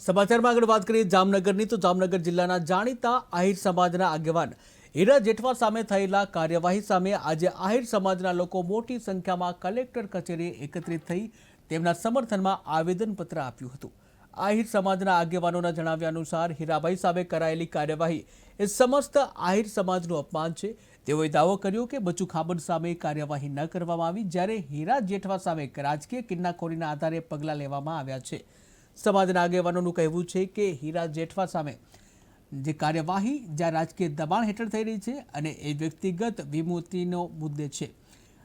સમાચારમાં આગળ વાત કરીએ જામનગરની, તો જામનગર જિલ્લાના જાણીતા આહિર સમાજના આગેવાન હીરા જેઠવા સામે થયેલા કાર્યવાહી સામે આજે આહિર સમાજના લોકો મોટી સંખ્યામાં કલેક્ટર કચેરીએ એકત્રિત થઈ તેમના સમર્થનમાં આવેદનપત્ર આપ્યું હતું. આહિર સમાજના આગેવાનોના જણાવ્યા અનુસાર હીરાભાઈ સામે કરાયેલી કાર્યવાહી એ સમસ્ત આહિર સમાજનું અપમાન છે. તેઓએ દાવો કર્યો કે બચુ ખાબડ સામે કાર્યવાહી ન કરવામાં આવી, જ્યારે હીરા જેઠવા સામે રાજકીય કિન્નાખોરીના આધારે પગલાં લેવામાં આવ્યા છે. સમાજના આગેવાનોનું કહેવું છે કે હીરા જેઠવા સામે જે કાર્યવાહી જ્યાં રાજકીય દબાણ હેઠળ થઈ રહી છે અને એ વ્યક્તિગત વિમુક્તિનો મુદ્દે છે.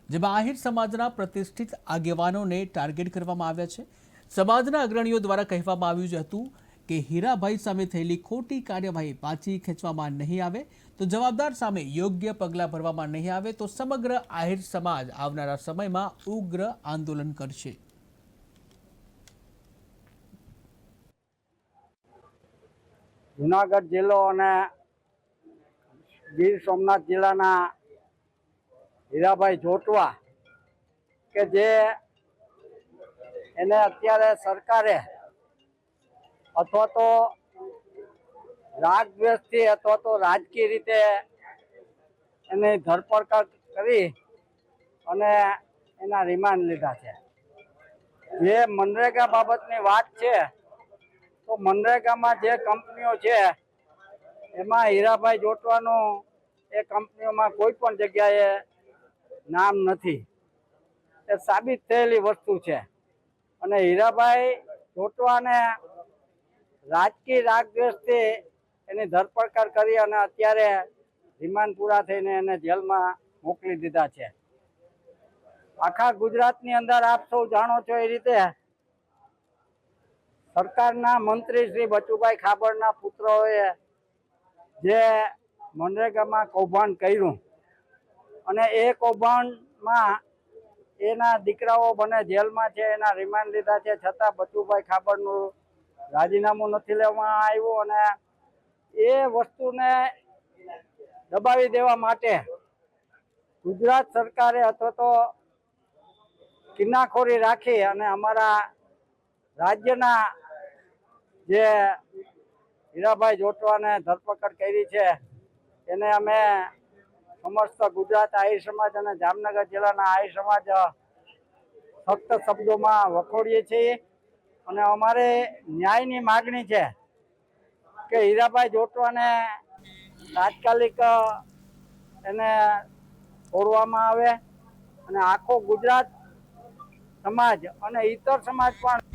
જેમાં આહિર સમાજના પ્રતિષ્ઠિત આગેવાનોને ટાર્ગેટ કરવામાં આવ્યા છે. સમાજના અગ્રણીઓ દ્વારા કહેવામાં આવ્યું હતું કે હીરાભાઈ સામે થયેલી ખોટી કાર્યવાહી પાછી ખેંચવામાં નહીં આવે. તો જવાબદાર સામે યોગ્ય પગલાં ભરવામાં નહીં આવે તો સમગ્ર આહિર સમાજ આવનારા સમયમાં ઉગ્ર આંદોલન કરશે. જુનાગઢ જિલ્લો અને ગીર સોમનાથ જિલ્લાના હીરાભાઈ જોટવા કે જે એને અત્યારે સરકારે અથવા તો રાગદ્વેષથી અથવા તો રાજકીય રીતે એની ધરપકડ કરી અને એના રિમાન્ડ લીધા છે. જે મનરેગા બાબતની વાત છે તો મનરેગામાં જે કંપનીઓ છે, એમાં હીરાભાઈ જોટવાનું એ કંપનીઓમાં કોઈ પણ જગ્યાએ નામ નથી. એ સાબિત થયેલી વસ્તુ છે. અને હીરાભાઈ જોટવાને રાજકીય રાગદ્વેષથી એની ધરપકડ કરી અને અત્યારે રિમાન્ડ પૂરા થઈને એને જેલમાં મોકલી દીધા છે. આખા ગુજરાતની અંદર આપ સૌ જાણો છો એ રીતે સરકારના મંત્રી શ્રી બચુભાઈ ખાબડના પુત્રોએ જે મનરેગામાં કૌભાંડ કર્યું અને એ કૌભાંડમાં એના દીકરાઓ બને જેલમાં છે, એના રિમાન્ડ લીધા છે, છતાં બચુભાઈ ખાબડનું રાજીનામું નથી લેવામાં આવ્યું અને એ વસ્તુને દબાવી દેવા માટે ગુજરાત સરકારે અથવા તો કિન્નાખોરી રાખી અને અમારા રાજ્યના જે હીરાભાઈ જોટવાને ધરપકડ કરી છે, એને અમે સમસ્ત ગુજરાત આહિર સમાજ અને જામનગર જિલ્લાના આહિર સમાજ સખ્ત શબ્દોમાં વખોડીએ છીએ. અને અમારે ન્યાયની માગણી છે કે હીરાભાઈ જોટવાને તાત્કાલિક એને છોડવામાં આવે. અને આખો ગુજરાત સમાજ અને ઇતર સમાજ પણ